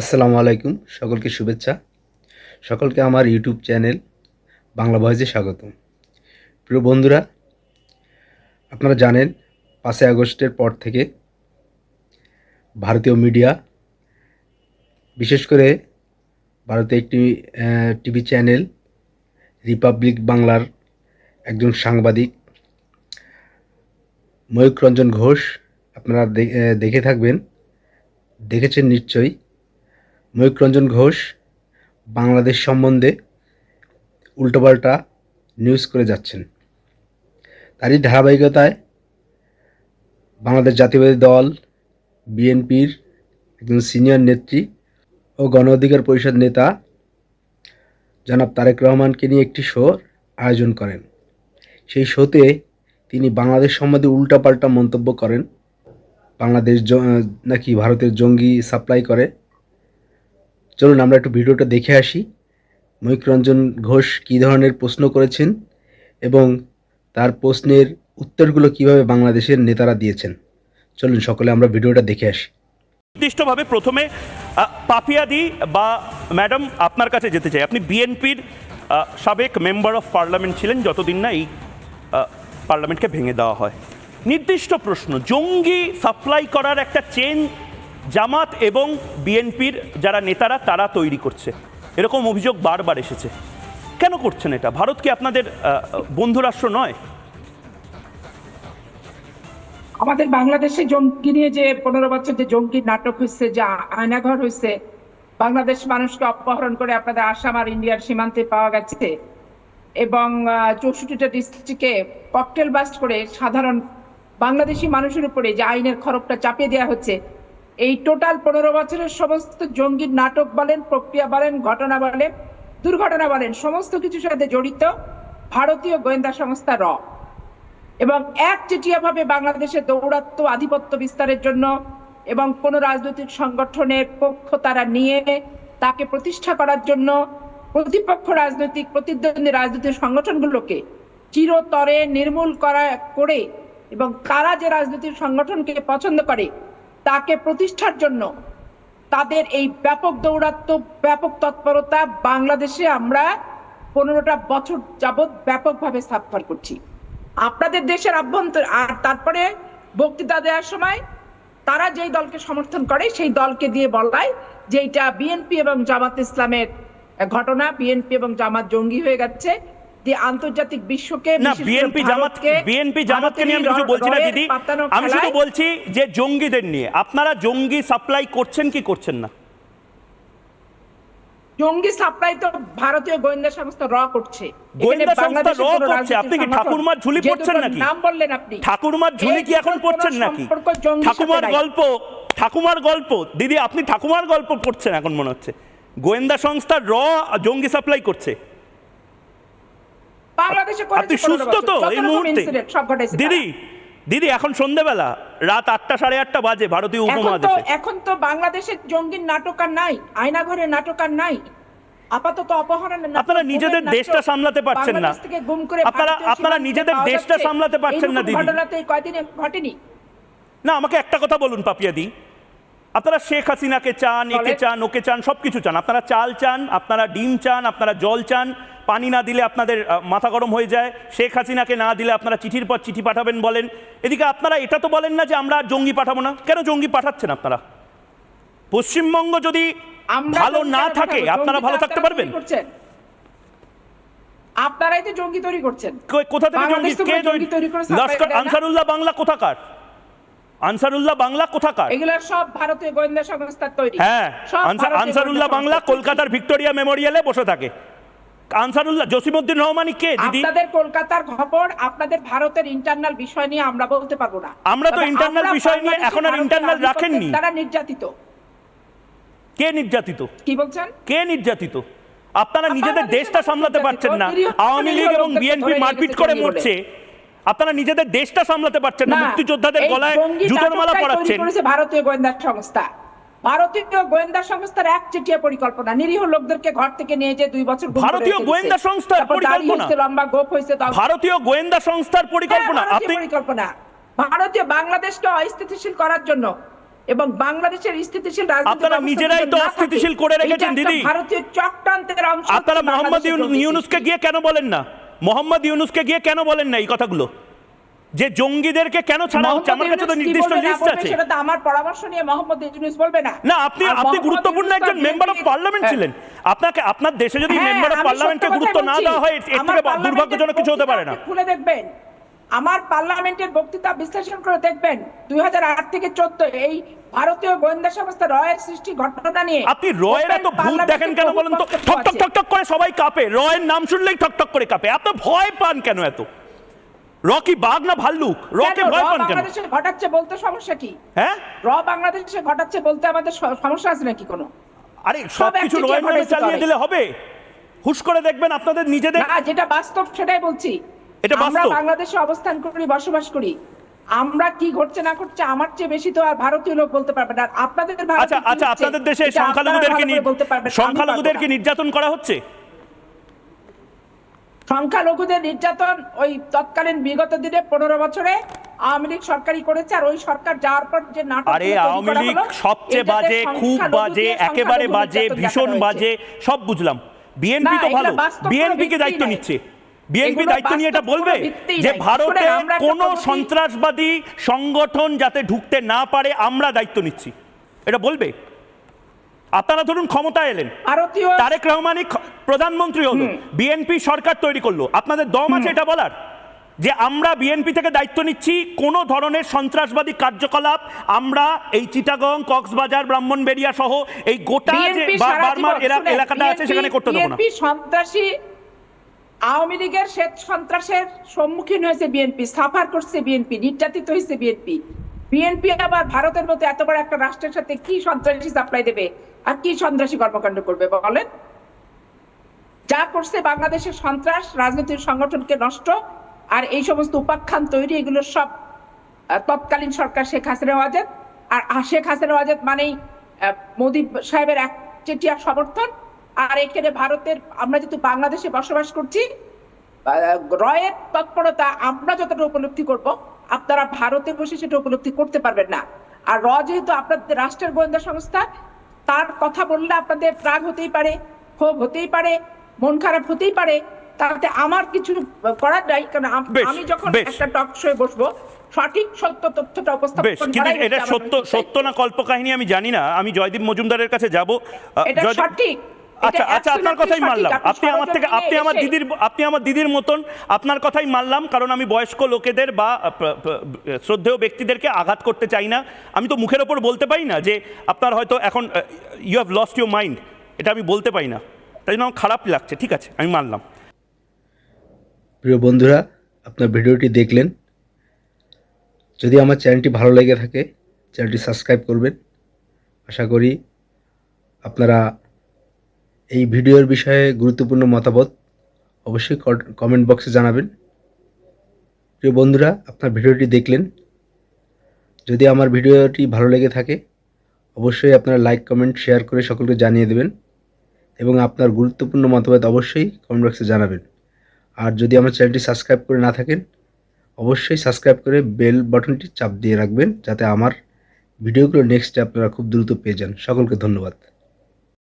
আসসালামু আলাইকুম, সকলকে শুভেচ্ছা। সকলকে আমার ইউটিউব চ্যানেল বাংলা ভয়েসে স্বাগতম। প্রিয় বন্ধুরা, আপনারা জানেন, পাঁচই আগস্টের পর থেকে ভারতীয় মিডিয়া, বিশেষ করে ভারতের একটি টিভি চ্যানেল, রিপাবলিক বাংলার একজন সাংবাদিক ময়ূক রঞ্জন ঘোষ, আপনারা দেখে থাকবেন, দেখেছেন নিশ্চয়ই। ময়ূক রঞ্জন ঘোষ বাংলাদেশ সম্বন্ধে উল্টোপাল্টা নিউজ করে যাচ্ছেন। তারই ধারাবাহিকতায় বাংলাদেশ জাতীয়বাদী দল, বিএনপির একজন সিনিয়র নেত্রী ও গণ অধিকার পরিষদ নেতা জনাব তারেক রহমানকে নিয়ে একটি শো আয়োজন করেন। সেই শোতে তিনি বাংলাদেশ সম্বন্ধে উল্টাপাল্টা মন্তব্য করেন। বাংলাদেশ নাকি ভারতের জঙ্গি সাপ্লাই করে। চলুন আমরা একটু ভিডিওটা দেখে আসি। ময়ূক রঞ্জন ঘোষ কী ধরনের প্রশ্ন করেছেন এবং তার প্রশ্নের উত্তরগুলো কীভাবে বাংলাদেশের নেতারা দিয়েছেন। চলুন সকলে আমরা ভিডিওটা দেখে আসি। নির্দিষ্টভাবে প্রথমে পাপিয়াদি বা ম্যাডাম আপনার কাছে যেতে চাই। আপনি বিএনপির সাবেক মেম্বার অফ পার্লামেন্ট ছিলেন যতদিন না এই পার্লামেন্টকে ভেঙে দেওয়া হয়। নির্দিষ্ট প্রশ্ন, জঙ্গি সাপ্লাই করার একটা চেন জামাত এবং বিএনপির যারা নেতারা, তারা তৈরি করছে। এরকম অভিযোগ বারবার এসেছে। কেন করছেন এটা? ভারত কি আপনাদের বন্ধুরাষ্ট্র নয়? আমাদের বাংলাদেশে জঙ্গি নিয়ে যে পনেরো বছর যে জঙ্গি নাটক হয়েছে যে আয়নাঘর হয়েছে বাংলাদেশ মানুষকে অপহরণ করে আপনাদের আসাম আর ইন্ডিয়ার সীমান্তে পাওয়া গেছে এবং চৌষট্টিটা ডিস্ট্রিক্টে ককটেল বাস্ট করে সাধারণ বাংলাদেশি মানুষের উপরে যে আইনের খরকটা চাপিয়ে দেওয়া হচ্ছে এই টোটাল পনেরো বছরের সমস্ত জঙ্গির নাটক বলেন, প্রক্রিয়া বলেন, ঘটনা বলেন, দুর্ঘটনা বলেন, সমস্ত কিছুর সাথে জড়িত ভারতীয় গোয়েন্দা সংস্থা র। এবং একচেটিয়াভাবে বাংলাদেশে দৌরাত্ম আধিপত্য বিস্তারের জন্য এবং কোন রাজনৈতিক সংগঠনের পক্ষ তারা নিয়ে তাকে প্রতিষ্ঠা করার জন্য প্রতিপক্ষ রাজনৈতিক প্রতিদ্বন্দ্বী রাজনৈতিক সংগঠনগুলোকে চিরতরে নির্মূল করা, করে এবং কারা যে রাজনৈতিক সংগঠনকে পছন্দ করে তাকে প্রতিষ্ঠার জন্য তাদের এই ব্যাপক দৌরাত্ম ব্যাপক তৎপরতা বাংলাদেশে আমরা পনেরোটা বছর যাবৎ ব্যাপকভাবে সাফার করছি। আপনাদের দেশের আভ্যন্তর, আর তারপরে বক্তৃতা দেওয়ার সময় তারা যেই দলকে সমর্থন করে, সেই দলকে দিয়ে বলায় যে এটা বিএনপি এবং জামাত ইসলামের ঘটনা। বিএনপি এবং জামাত জঙ্গি হয়ে গেছে। দিয়ে আন্তর্জাতিক বিশ্বকে না বিএনপি জামাত ভারতকে বিএনপি জামাতকে নিয়ে আমি কিছু বলছি না দিদি। আমি শুধু বলছি যে জঙ্গিদের নিয়ে আপনারা জঙ্গি সাপ্লাই করছেন কি করছেন না? জঙ্গি সাপ্লাই তো ভারতীয় গোয়েন্দা সংস্থা র করছে। গোয়েন্দা সংস্থা র করছে। আপনি কি ঠাকুরমার ঝুলি পড়ছেন নাকি? নাম বললেন আপনি। ঠাকুরমার ঝুলি কি এখন পড়ছেন নাকি? ঠাকুমার গল্প ঠাকুমার গল্প। দিদি আপনি ঠাকুমার গল্প পড়ছেন এখন মনে হচ্ছে। গোয়েন্দা সংস্থা র জঙ্গি সাপ্লাই করছে। বাংলাদেশে আপনি সুস্থ তো এই মুহূর্তে। incident সব ঘটাইছে দিদি দিদি এখন সন্ধেবেলা রাত আটটা সাড়ে আটটা বাজে ভারতীয় উপমহাদেশে। এখন তো বাংলাদেশের জঙ্গির নাটক আর নাই আয়নাঘরের নাটক আর নাই। আপাতত অপহরণের আপনারা নিজেদের দেশটা সামলাতে পারছেন না। আপনারা- আপনারা নিজেদের দেশটা সামলাতে পারছেন না, দিদি। ঘটনা তো এই কয়দিনে ঘটেনি? না আমাকে একটা কথা বলুন পাপিয়া পাপিয়াদি আপনারা শেখ হাসিনাকে চান একে চান ওকে চান সব কিছু চান। আপনারা চাল চান আপনারা ডিম চান আপনারা জল চান পানি না দিলে আপনাদের মাথা গরম হয়ে যায়। শেখ হাসিনাকে না দিলে আপনারা চিঠির পর চিঠি পাঠাবেন বলেন। এদিকে আপনারা এটা তো বলেন না যে আমরা আর জঙ্গি পাঠাবো না। কেন জঙ্গি পাঠাচ্ছেন আপনারা? পশ্চিমবঙ্গ যদি ভালো না থাকে আপনারা ভালো থাকতে পারবেন? আপনারাই তো জঙ্গি তৈরি করছেন। কোথা থেকে জঙ্গি কে তৈরি করে সাপ্লাই লস্কর আনসারুল্লাহ বাংলা কোথাকার? আনসারুল্লাহ বাংলা কোথাকার? এগুলো সব ভারতীয় গোয়েন্দা সংস্থার তৈরি। হ্যাঁ আনসারুল্লাহ বাংলা কলকাতার ভিক্টোরিয়া মেমোরিয়ালে বসে থাকে। আনসারুল্লাহ জসিমউদ্দিন রহমানি কে দিদি? আপনাদের কলকাতার খবর আপনাদের ভারতের ইন্টারনাল বিষয় নিয়ে আমরা বলতে পারব না। আমরা তো আমরা বিষয় নিয়ে এখন আর আধিপত্যের রাখেননি। দ্বারা নির্যাতিত। কে নির্যাতিত? কি বলছেন? কে নির্যাতিত? আপনারা নিজেদের দেশটা সামলাতে পারছেন না। আওয়ামী লীগ এবং বিএনপি মারপিট করে মরছে। আপনারা নিজেদের দেশটা সামলাতে পারছেন না মুক্তিযোদ্ধাদের গলায় জুতোর মালা পরাচ্ছেন। ভারতীয় গোয়েন্দা সংস্থা। ভারতীয় গোয়েন্দা সংস্থার একচেটিয়া পরিকল্পনা নিরীহ লোকদেরকে ঘর থেকে নিয়ে যে দুই বছর ভারতীয় গোয়েন্দা সংস্থার পরিকল্পনা? লম্বা গোপ হয়েছে ভারতীয় গোয়েন্দা সংস্থার হ্যাঁ, পরিকল্পনা আপনি পরিকল্পনা। ভারতীয় বাংলাদেশকে অস্থিতিশীল করার জন্য এবং বাংলাদেশের স্থিতিশীল আপনারা নিজেরাই তো অস্থিতিশীল করে রেখেছেন, দিদি। ভারতীয় চক্রান্তের অংশ আপনারা মোহাম্মদ ইউনুসকে গিয়ে কেন বলেন না? মোহাম্মদ ইউনুসকে গিয়ে কেন বলেন না এই কথাগুলো? যে জঙ্গিদেরকে কেন ছাড়া হচ্ছে? আমার কাছে তো নির্দিষ্ট লিস্ট আছে। সেটা তো আমার পরামর্শ নিয়ে মোহাম্মদ ইউনুস বলবে না। না আপনি আপনি গুরুত্বপূর্ণ একজন মেম্বার অফ পার্লামেন্ট। ছিলেন। আপনাকে আপনার দেশে যদি মেম্বার অফ পার্লামেন্টকে গুরুত্ব না দেওয়া হয় এর থেকে দুর্ভাগ্যজনক কিছু হতে পারে না। খুলে দেখবেন। আমার পার্লামেন্টের বক্তৃতা বিশ্লেষণ করে দেখবেন দুই হাজার আট থেকে চোদ্দ এই ভারতীয় গোয়েন্দা সংস্থা রয়ের সৃষ্টি ঘটনা নিয়ে আপনি রয়ের এত ভূত দেখেন কেন বলেন তো? ঠক ঠক ঠক ঠক করে সবাই কাঁপে। রয়ের নাম শুনলেই ঠক ঠক করে কাঁপে। এত ভয় পান কেন এত? রকি বাঘ না ভাল্লুক? রকে ভয় পান কেন? বাংলাদেশে ঘটাচ্ছে বলতে সমস্যা কি? হ্যাঁ? র বাংলাদেশে ঘটাচ্ছে বলতে আমাদের সমস্যা আছে নাকি কোনো? আরে সব সব রয়ের নামে চালিয়ে দিলে হবে। হুশ করে দেখবেন আপনাদের নিজেদের না যেটা বাস্তব সেটাই বলছি। এটা আমরা বাংলাদেশে অবস্থান করি বসবাস করি। আমরা কি ঘটছে না ঘটছে আমার চেয়ে বেশি তো আর ভারতীয় লোক বলতে পারবে না। আপনাদের আচ্ছা আচ্ছা আপনাদের দেশে সংখ্যালঘুদেরকে সংখ্যালঘুদেরকে নির্যাতন করা হচ্ছে? সংখ্যালঘুদের নির্যাতন ওই তৎকালীন বিগত দিনে পনেরো বছরে আওয়ামী লীগ সরকারই করেছে আর ওই সরকার যাওয়ার পর যে নাটক আরে আওয়ামী লীগ সবচেয়ে বাজে খুব বাজে একেবারে বাজে ভীষণ বাজে সব বুঝলাম। বিএনপি তো ভালো। বিএনপি কে দায়িত্ব নিচ্ছে। বিএনপি দায়িত্ব নিয়ে এটা বলবে যে ভারতে কোনো সন্ত্রাসবাদী সংগঠন যাতে ঢুকতে না পারে আমরা দায়িত্ব নিচ্ছি। এটা বলবে? আপনারা ধরুন ক্ষমতায় এলেন। তারেক রহমানই প্রধানমন্ত্রী হলো। বিএনপি সরকার তৈরি করল। আপনাদের দম আছে এটা বলার? যে আমরা বিএনপি থেকে দায়িত্ব নিচ্ছি কোনো ধরনের সন্ত্রাসবাদী কার্যকলাপ আমরা এই চিটাগং কক্সবাজার ব্রাহ্মণবেড়িয়া সহ এই গোটা যে বার্মার এলা- এলাকাটা আছে সেখানে করতে দেবো না। সন্ত্রাসী আওয়ামী লীগের সে সন্ত্রাসের সম্মুখীন হয়েছে বিএনপি, সাফার করছে বিএনপি, নির্যাতিত হয়েছে বিএনপি। বিএনপি আবার ভারতের মতো এত বড় একটা রাষ্ট্রের সাথে কি সন্ত্রাসী সাপ্লাই দেবে? আর কি সন্ত্রাসী কর্মকাণ্ড করবে বলেন? যা করছে বাংলাদেশের সন্ত্রাস, রাজনৈতিক সংগঠনকে নষ্ট, আর এই সমস্ত উপাখ্যান তৈরি, এগুলো সব তৎকালীন সরকার শেখ হাসিনা ওয়াজেদ আর শেখ হাসিনা ওয়াজেদ মানেই মোদী সাহেবের এক চেটিয়া সমর্থন আর এখানে ভারতের আমরা যেহেতু বাংলাদেশে বসবাস করছি রয়ের তৎপরতা আমরা যতটা উপলব্ধি করব আপনারা ভারতে বসে সেটা উপলব্ধি করতে পারবেন না। আর র যেহেতু আপনাদের রাষ্ট্রের গোয়েন্দা সংস্থা তার কথা বললে আপনাদের রাগ হতেই পারে ক্ষোভ হতেই পারে মন খারাপ হতেই পারে তাতে আমার কিছু করার নাই কারণ আমি যখন একটা টক শোয়ে বসবো সঠিক সত্য তথ্যটা উপস্থাপন কিন্তু এটা সত্য সত্য না কল্পকাহিনী আমি জানি না আমি জয়দীপ মজুমদারের কাছে যাব এটা সঠিক। আচ্ছা আচ্ছা আপনার কথাই মানলাম। আপনি আমার থেকে আপনি আমার দিদির আপনি আমার দিদির মতন আপনার কথাই মানলাম কারণ আমি বয়স্ক লোকেদের বা শ্রদ্ধেয় ব্যক্তিদেরকে আঘাত করতে চাই না। আমি তো মুখের ওপর বলতে পারি না যে আপনার হয়তো এখন you have lost your mind এটা আমি বলতে পারি না। তাই জন্য আমার খারাপ লাগছে। ঠিক আছে আমি মানলাম। প্রিয় বন্ধুরা আপনার ভিডিওটি দেখলেন। যদি আমার চ্যানেলটি ভালো লেগে থাকে চ্যানেলটি সাবস্ক্রাইব করবেন। আশা করি আপনারা এই ভিডিওর বিষয়ে গুরুত্বপূর্ণ মতামত অবশ্যই কমেন্ট বক্সে জানাবেন। প্রিয় বন্ধুরা, আপনার ভিডিওটি দেখলেন। যদি আমার ভিডিওটি ভালো লেগে থাকে, অবশ্যই আপনারা লাইক কমেন্ট শেয়ার করে সকলকে জানিয়ে দেবেন এবং আপনার গুরুত্বপূর্ণ মতামত অবশ্যই কমেন্ট বক্সে জানাবেন। আর যদি আমার চ্যানেলটি সাবস্ক্রাইব করে না থাকেন, অবশ্যই সাবস্ক্রাইব করে বেল বাটনটি চাপ দিয়ে রাখবেন, যাতে আমার ভিডিওগুলো নেক্সটে আপনারা খুব দ্রুত পেয়ে যান। সকলকে ধন্যবাদ।